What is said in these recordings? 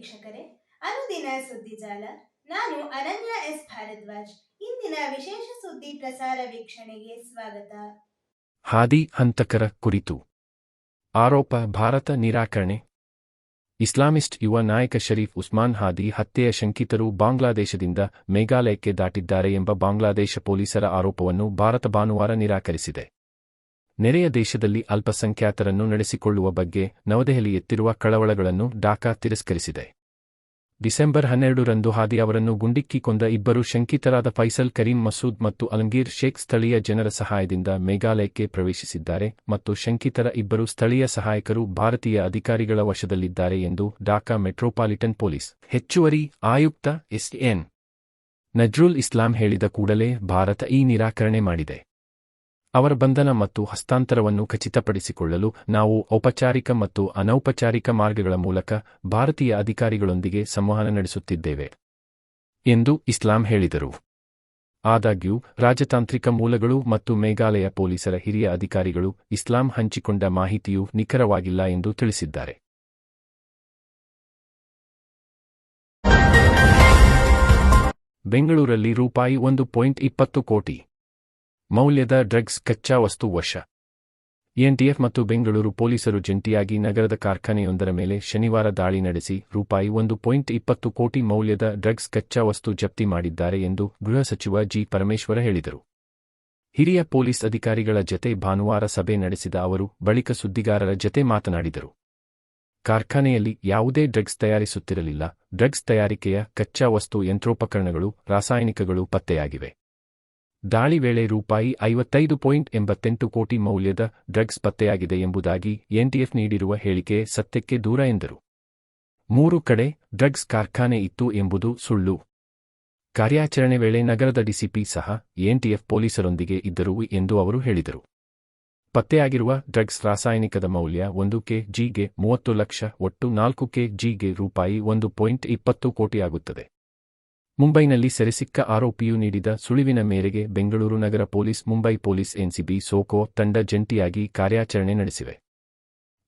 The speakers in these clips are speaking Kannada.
ವೀಕ್ಷಕರೇ, ಅನುದಿನ ಸುದ್ದಿಜಾಲ ನಾನು ಅನನ್ಯ ಎಸ್. ಭಾರದ್ವಾಜ್. ಇಂದಿನ ವಿಶೇಷ ಸುದ್ದಿ ಪ್ರಸಾರ ವೀಕ್ಷಣೆಗೆ ಸ್ವಾಗತ. ಹಾದಿ ಹಂತಕರ ಕುರಿತು. ಆರೋಪ, ಭಾರತ ನಿರಾಕರಣೆ. ಇಸ್ಲಾಮಿಸ್ಟ್ ಯುವ ನಾಯಕ ಶರೀಫ್ ಉಸ್ಮಾನ್ ಹಾದಿ ಹತ್ಯೆಯ ಶಂಕಿತರು ಬಾಂಗ್ಲಾದೇಶದಿಂದ ಮೇಘಾಲಯಕ್ಕೆ ದಾಟಿದ್ದಾರೆ ಎಂಬ ಬಾಂಗ್ಲಾದೇಶ ಪೊಲೀಸರ ಆರೋಪವನ್ನು ಭಾರತ ಭಾನುವಾರ ನಿರಾಕರಿಸಿದೆ. ನೆರೆಯ ದೇಶದಲ್ಲಿ ಅಲ್ಪಸಂಖ್ಯಾತರನ್ನು ನಡೆಸಿಕೊಳ್ಳುವ ಬಗ್ಗೆ ನವದೆಹಲಿ ಎತ್ತಿರುವ ಕಳವಳಗಳನ್ನು ಡಾಕಾ ತಿರಸ್ಕರಿಸಿದೆ. ಡಿಸೆಂಬರ್ ಹನ್ನೆರಡರಂದು ಹಾದಿ ಅವರನ್ನು ಗುಂಡಿಕ್ಕಿ ಕೊಂದ ಇಬ್ಬರು ಶಂಕಿತರಾದ ಫೈಸಲ್ ಕರೀಂ ಮಸೂದ್ ಮತ್ತು ಅಲಂಗೀರ್ ಶೇಖ್ ಸ್ಥಳೀಯ ಜನರ ಸಹಾಯದಿಂದ ಮೇಘಾಲಯಕ್ಕೆ ಪ್ರವೇಶಿಸಿದ್ದಾರೆ ಮತ್ತು ಶಂಕಿತರ ಇಬ್ಬರು ಸ್ಥಳೀಯ ಸಹಾಯಕರು ಭಾರತೀಯ ಅಧಿಕಾರಿಗಳ ವಶದಲ್ಲಿದ್ದಾರೆ ಎಂದು ಡಾಕಾ ಮೆಟ್ರೋಪಾಲಿಟನ್ ಪೊಲೀಸ್ ಹೆಚ್ಚುವರಿ ಆಯುಕ್ತ ಎಸ್ಎನ್ ನಜ್ರುಲ್ ಇಸ್ಲಾಂ ಹೇಳಿದ ಕೂಡಲೇ ಭಾರತ ಈ ನಿರಾಕರಣೆ ಮಾಡಿದೆ. ಅವರ ಬಂಧನ ಮತ್ತು ಹಸ್ತಾಂತರವನ್ನು ಖಚಿತಪಡಿಸಿಕೊಳ್ಳಲು ನಾವು ಔಪಚಾರಿಕ ಮತ್ತು ಅನೌಪಚಾರಿಕ ಮಾರ್ಗಗಳ ಮೂಲಕ ಭಾರತೀಯ ಅಧಿಕಾರಿಗಳೊಂದಿಗೆ ಸಂವಹನ ನಡೆಸುತ್ತಿದ್ದೇವೆ ಎಂದು ಇಸ್ಲಾಂ ಹೇಳಿದರು. ಆದಾಗ್ಯೂ, ರಾಜತಾಂತ್ರಿಕ ಮೂಲಗಳು ಮತ್ತು ಮೇಘಾಲಯ ಪೊಲೀಸರ ಹಿರಿಯ ಅಧಿಕಾರಿಗಳು ಇಸ್ಲಾಂ ಹಂಚಿಕೊಂಡ ಮಾಹಿತಿಯು ನಿಖರವಾಗಿಲ್ಲ ಎಂದು ತಿಳಿಸಿದ್ದಾರೆ. ಬೆಂಗಳೂರಲ್ಲಿ ರೂಪಾಯಿ ಒಂದು ಪಾಯಿಂಟ್ ಇಪ್ಪತ್ತು ಕೋಟಿ ಮೌಲ್ಯದ ಡ್ರಗ್ಸ್ ಕಚ್ಚಾ ವಸ್ತು ವಶ. ಎನ್ಟಿಎಫ್ ಮತ್ತು ಬೆಂಗಳೂರು ಪೊಲೀಸರು ಜಂಟಿಯಾಗಿ ನಗರದ ಕಾರ್ಖಾನೆಯೊಂದರ ಮೇಲೆ ಶನಿವಾರ ದಾಳಿ ನಡೆಸಿ ರೂಪಾಯಿ ಒಂದು ಪಾಯಿಂಟ್ ಇಪ್ಪತ್ತು ಕೋಟಿ ಮೌಲ್ಯದ ಡ್ರಗ್ಸ್ ಕಚ್ಚಾ ವಸ್ತು ಜಪ್ತಿ ಮಾಡಿದ್ದಾರೆ ಎಂದು ಗೃಹ ಸಚಿವ ಜಿ. ಪರಮೇಶ್ವರ ಹೇಳಿದರು. ಹಿರಿಯ ಪೊಲೀಸ್ ಅಧಿಕಾರಿಗಳ ಜತೆ ಭಾನುವಾರ ಸಭೆ ನಡೆಸಿದ ಅವರು ಬಳಿಕ ಸುದ್ದಿಗಾರರ ಜತೆ ಮಾತನಾಡಿದರು. ಕಾರ್ಖಾನೆಯಲ್ಲಿ ಯಾವುದೇ ಡ್ರಗ್ಸ್ ತಯಾರಿಸುತ್ತಿರಲಿಲ್ಲ. ಡ್ರಗ್ಸ್ ತಯಾರಿಕೆಯ ಕಚ್ಚಾ ವಸ್ತು ಯಂತ್ರೋಪಕರಣಗಳು, ರಾಸಾಯನಿಕಗಳು ಪತ್ತೆಯಾಗಿವೆ. ದಾಳಿ ವೇಳೆ ರೂಪಾಯಿ ಐವತ್ತೈದು ಪಾಯಿಂಟ್ ಎಂಬತ್ತೆಂಟು ಕೋಟಿ ಮೌಲ್ಯದ ಡ್ರಗ್ಸ್ ಪತ್ತೆಯಾಗಿದೆ ಎಂಬುದಾಗಿ ಎನ್ಟಿಎಫ್ ನೀಡಿರುವ ಹೇಳಿಕೆ ಸತ್ಯಕ್ಕೆ ದೂರ ಎಂದರು. ಮೂರು ಕಡೆ ಡ್ರಗ್ಸ್ ಕಾರ್ಖಾನೆ ಇತ್ತು ಎಂಬುದು ಸುಳ್ಳು. ಕಾರ್ಯಾಚರಣೆ ವೇಳೆ ನಗರದ ಡಿಸಿಪಿ ಸಹ ಎನ್ಟಿಎಫ್ ಪೊಲೀಸರೊಂದಿಗೆ ಇದ್ದರು ಎಂದು ಅವರು ಹೇಳಿದರು. ಪತ್ತೆಯಾಗಿರುವ ಡ್ರಗ್ಸ್ ರಾಸಾಯನಿಕದ ಮೌಲ್ಯ ಒಂದು ಕೆ ಜಿಗೆ ಮೂವತ್ತು ಲಕ್ಷ ಒಟ್ಟು ನಾಲ್ಕು ಕೆ ಜಿಗೆ ರೂಪಾಯಿ ಒಂದು ಪಾಯಿಂಟ್ ಇಪ್ಪತ್ತು ಕೋಟಿಯಾಗುತ್ತದೆ. ಮುಂಬೈನಲ್ಲಿ ಸೆರೆಸಿಕ್ಕ ಆರೋಪಿಯು ನೀಡಿದ ಸುಳಿವಿನ ಮೇರೆಗೆ ಬೆಂಗಳೂರು ನಗರ police, Mumbai police, NCB, SOCO ತಂಡ ಜಂಟಿಯಾಗಿ ಕಾರ್ಯಾಚರಣೆ ನಡೆಸಿವೆ.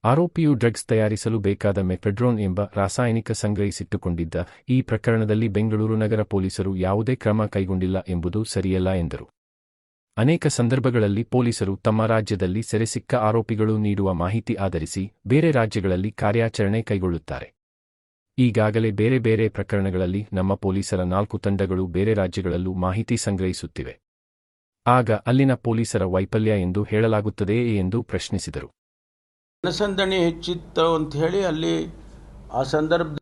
ಆರೋಪಿಯು ಡ್ರಗ್ಸ್ ತಯಾರಿಸಲು ಬೇಕಾದ ಮೆಫೆಡ್ರೋನ್ ಎಂಬ ರಾಸಾಯನಿಕ ಸಂಗ್ರಹಿಸಿಟ್ಟುಕೊಂಡಿದ್ದ ಈ ಪ್ರಕರಣದಲ್ಲಿ ಬೆಂಗಳೂರು ನಗರ ಪೊಲೀಸರು ಯಾವುದೇ ಕ್ರಮ ಕೈಗೊಂಡಿಲ್ಲ ಎಂಬುದು ಸರಿಯಲ್ಲ ಎಂದರು. ಅನೇಕ ಸಂದರ್ಭಗಳಲ್ಲಿ ಪೊಲೀಸರು ತಮ್ಮ ರಾಜ್ಯದಲ್ಲಿ ಸೆರೆಸಿಕ್ಕ ಆರೋಪಿಗಳು ನೀಡುವ ಮಾಹಿತಿ ಆಧರಿಸಿ ಬೇರೆ ರಾಜ್ಯಗಳಲ್ಲಿ ಕಾರ್ಯಾಚರಣೆ ಕೈಗೊಳ್ಳುತ್ತಾರೆ. ಈಗಾಗಲೇ ಬೇರೆ ಬೇರೆ ಪ್ರಕರಣಗಳಲ್ಲಿ ನಮ್ಮ ಪೊಲೀಸರ ನಾಲ್ಕು ತಂಡಗಳು ಬೇರೆ ರಾಜ್ಯಗಳಲ್ಲೂ ಮಾಹಿತಿ ಸಂಗ್ರಹಿಸುತ್ತಿವೆ. ಆಗ ಅಲ್ಲಿನ ಪೊಲೀಸರ ವೈಫಲ್ಯ ಎಂದು ಹೇಳಲಾಗುತ್ತದೆಯೇ ಎಂದು ಪ್ರಶ್ನಿಸಿದರು. ಜನಸಂದಣಿ ಹೆಚ್ಚಿತ್ತು ಅಂತ ಹೇಳಿ ಅಲ್ಲಿ ಆ ಸಂದರ್ಭ